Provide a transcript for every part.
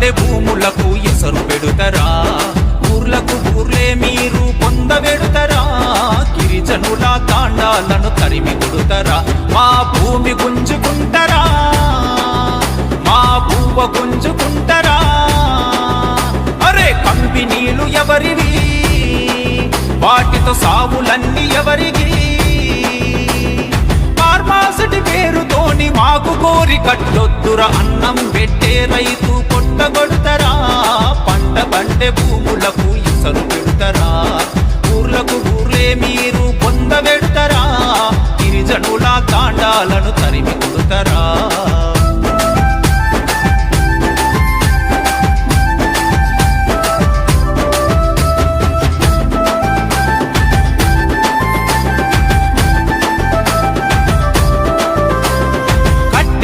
అదే భూములకు ఎసరు పెడుతరా? ఊర్లకు ఊర్లే మీరు పొందబెడుతరా గిరిజనుల తాండాలను తరిమి కొడుతరా? మా భూమి గుంజుకుంటరా? మా భూవ గుంజుకుంటరా? అరే కంపెనీలు ఎవరివి? వాటితో సావులన్నీ ఎవరికి మాకు కట్టొద్దుర అన్నం పెట్టే రైతు కొట్టగొడతారా? పంట పంటే భూములకు ఇసలు పెడతారా? ఊర్లకు ఊర్లే మీరు పొందబెడతారా గిరిజనుల తాండాలను తరిమి కొడతారా?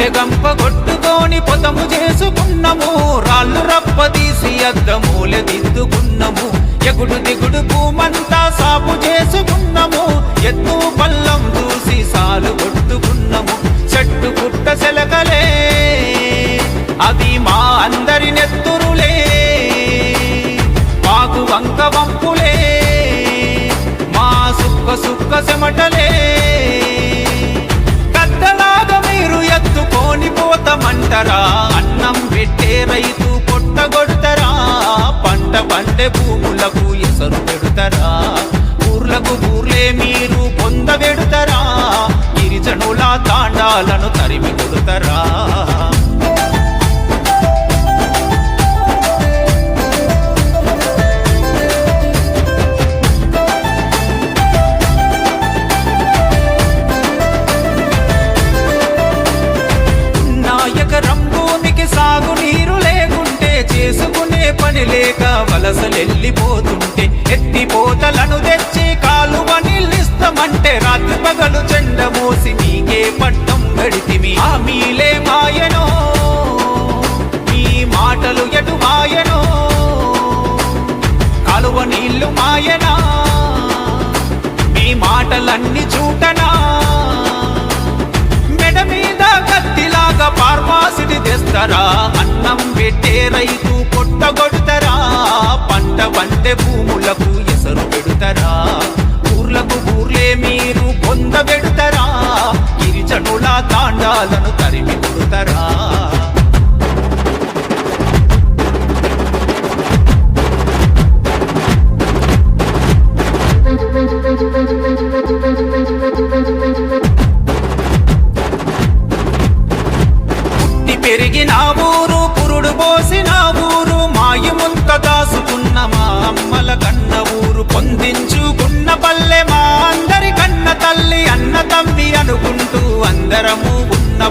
గంప కొట్టుకొని పొదము చేసుకున్నాము. రాళ్ళు రప్ప తీసి అద్దమూల దిద్దుకున్నాము. ఎగుడు దిగుడు భూమంతా సాపు చేసుకున్నాము. ఎత్తు పల్ల పోతామంటారా అన్నం పెట్టే రైతు పొట్టగొడతారా పంట పండే భూములకు ఎసరు పెడతారా? ఊర్లకు ఊర్లే మీరు పొందబెడతరా గిరిజనుల తాండాలను తరిమి కొడతరా? పని లేక వలసలెళ్ళిపోతుంటే ఎత్తిపోతలను తెచ్చి కాలువ నీళ్ళిస్తామంటే రాత్రి పగలు చెండ మోసి నీకే పట్టం గడితివి ఆ మీలే మాయనో మీ మాటలు ఎటు మాయనో? కాలువ నీళ్ళు మాయనా? మీ మాటలన్నీ చూటనా మెడ మీద కత్తిలాగా ఫార్మాసిటీ తెస్తారా? అన్నం పెట్టే రైతు పొట్టగొడతారా పంట భూములకు ఎసరు పెడతారా? ఊర్లకు ఊర్లే మీరు పొంద పెడతారా? గిరిజనుల తాండాలను తరిమి కొడతారా? Thank you.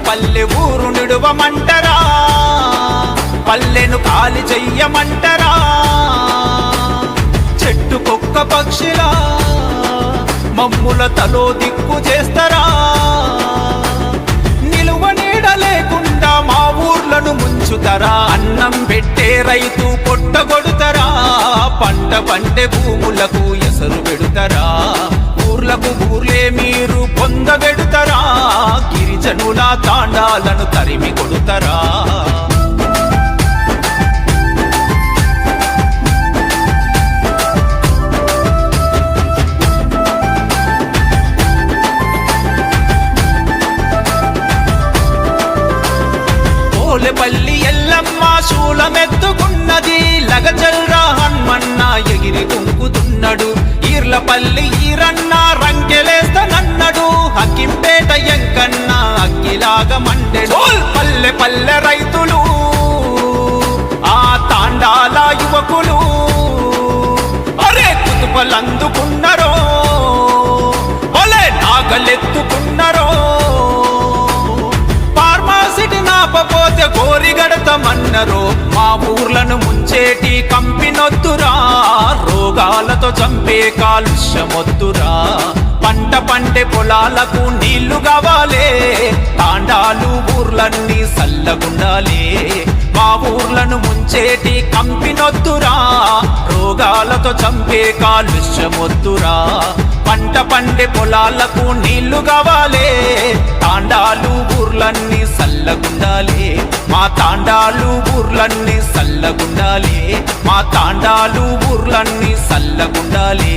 పల్లె ఊరు నిడువమంటరా? పల్లెను కాలి చెయ్యమంటరా? చెట్టు కుక్క పక్షిలా? మమ్ముల తలో దిక్కు చేస్తారా? నిలువ నీడ లేకుండా మా ఊర్లను ముంచుతారా? అన్నం పెట్టే రైతు పొట్టగొడుతరా పంట పంటే భూములకు ఎసరు పెడుతరా? ఊర్లకు ఊర్లే మీరు పొందబెడుతరా గిరిజనుల తాండాలను తరిమి కొడుతరా? పోలెపల్లి ఎల్లమ్మ శూలమెత్తుకున్నది లగజల్రా హన్మన్న ఎగిరి కుంకుతున్నాడు. ఈర్లపల్లి ఈరన్న రంకెలేస్తనన్నాడు. హకింపేట ఎంకన్నా అక్కిలాగా మండెడు పల్లె పల్లె రైతులు ఆ తాండాల యువకులు. అరే కుతుపలందుకున్నారో ఒలే నాగలెత్తుకున్నారో. ఫార్మాసిటీ నాపపోతే కోరిగడతామన్నరో మా ఊర్లను ముంచేటి కంపినొద్దురా రోగాలతో చంపే కాలుష్యమొద్దురా. పంట పంటే పొలాలకు నీళ్ళు కావాలే. తాండాలు ఊర్లన్నీ సల్లగుండాలే మా ఊర్లను ముంచేటి కంపినొద్దురా. రోగాలతో చంపే కాలుష్యమొద్దురా. పంట పండే పొలాలకు నీళ్ళు కావాలే. తాండాలు ఊర్లన్నీ సల్లగుండాలే మా తాండాలు ఊర్లన్నీ సల్లగుండాలే మా తాండాలు ఊర్లన్నీ సల్లగుండాలే